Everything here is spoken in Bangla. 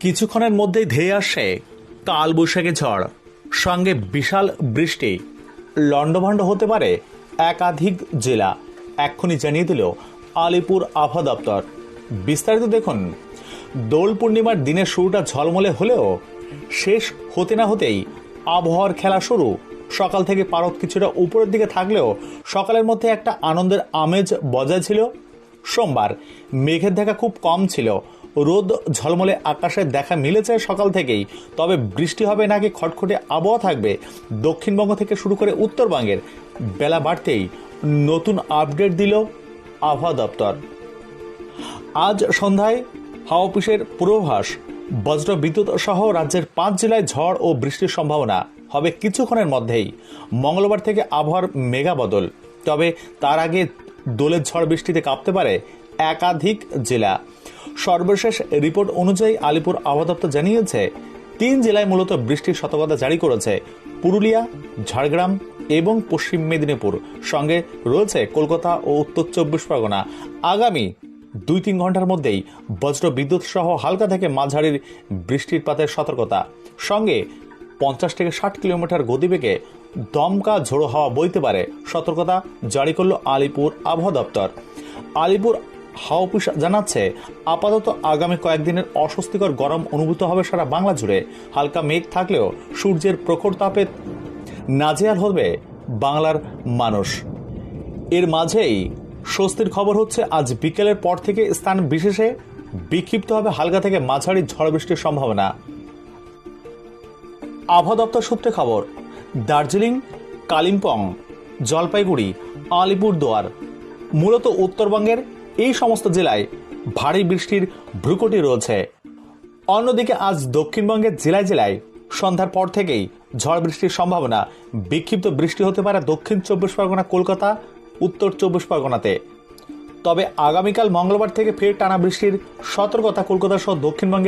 কিছুক্ষণের মধ্যেই ধেয়ে আসে কাল কালবৈশাখী ঝড়। সঙ্গে বিশাল বৃষ্টি। লণ্ডভণ্ড হতে পারে একাধিক জেলা। এক্ষুনি জানিয়ে দিল আলিপুর আবহাওয়া দপ্তর। বিস্তারিত দেখুন। দোল পূর্ণিমার দিনের শুরুটা ঝলমলে হলেও শেষ হতে না হতেই আবহাওয়ার খেলা শুরু। সকাল থেকে পারদ কিছুটা উপরের দিকে থাকলেও সকালের মধ্যে একটা আনন্দের আমেজ বজায় ছিল। সোমবার মেঘের দেখা খুব কম ছিল। রোদ ঝলমলে আকাশে দেখা মিলেছে সকাল থেকেই। তবে বৃষ্টি হবে নাকি খটখটে আবহাওয়া থাকবে? দক্ষিণবঙ্গ থেকে শুরু করে উত্তরবঙ্গের বেলা বাড়তেই নতুন আপডেট দিল আবহাওয়া দপ্তর। আজ সন্ধ্যায় হাওয়া অফিসের পূর্বাভাস বজ্র বিদ্যুৎ সহ রাজ্যের পাঁচ জেলায় ঝড় ও বৃষ্টির সম্ভাবনা হবে কিছুক্ষণের মধ্যেই। মঙ্গলবার থেকে আবহাওয়ার মেগা বদল। তবে তার আগে দোলের ঝড় বৃষ্টিতে কাঁপতে পারে একাধিক জেলা। সর্বশেষ রিপোর্ট অনুযায়ী আলিপুর আবহাওয়া দপ্তর জানিয়েছে, তিন জেলায় মূলত বৃষ্টির সতর্কতা জারি করেছে। পুরুলিয়া, ঝাড়গ্রাম এবং পশ্চিম মেদিনীপুর। সঙ্গে রয়েছে কলকাতা ও উত্তর চব্বিশ পরগনা। আগামী দুই তিন ঘণ্টার মধ্যেই বজ্র বিদ্যুৎ সহ হালকা থেকে মাঝারির বৃষ্টির পাতের সতর্কতা। সঙ্গে পঞ্চাশ থেকে ষাট কিলোমিটার গতিবেগে দমকা ঝোড়ো হাওয়া বইতে পারে। সতর্কতা জারি করল আলিপুর আবহাওয়া দপ্তর। আলিপুর হাওয়া জানাচ্ছে, আপাতত আগামী কয়েকদিনের অস্বস্তিকর গরম অনুভূত হবে সারা বাংলা জুড়ে। হালকা মেঘ থাকলেও সূর্যের প্রখর তাপে নাজেহাল হবে বাংলার মানুষ। এর মাঝেই স্বস্তির খবর হচ্ছে, আজ বিকেলের পর থেকে স্থান বিশেষে বিক্ষিপ্ত হবে হালকা থেকে মাঝারি ঝড় বৃষ্টির সম্ভাবনা। আবহাওয়া দপ্তর সূত্রে খবর, দার্জিলিং, কালিম্পং, জলপাইগুড়ি, আলিপুরদুয়ার, মূলত উত্তরবঙ্গের এই সমস্ত জেলায় ভারী বৃষ্টির ভ্রুকুটি রয়েছে। অন্যদিকে আজ দক্ষিণবঙ্গের জেলায় জেলায় সন্ধ্যার পর থেকেই ঝড় বৃষ্টির সম্ভাবনা। বিক্ষিপ্ত বৃষ্টি হতে পারে দক্ষিণ চব্বিশ পরগনা, কলকাতা, উত্তর চব্বিশ পরগনাতে। তবে আগামীকাল মঙ্গলবার থেকে ফের টানা বৃষ্টির সতর্কতা কলকাতা সহ দক্ষিণবঙ্গের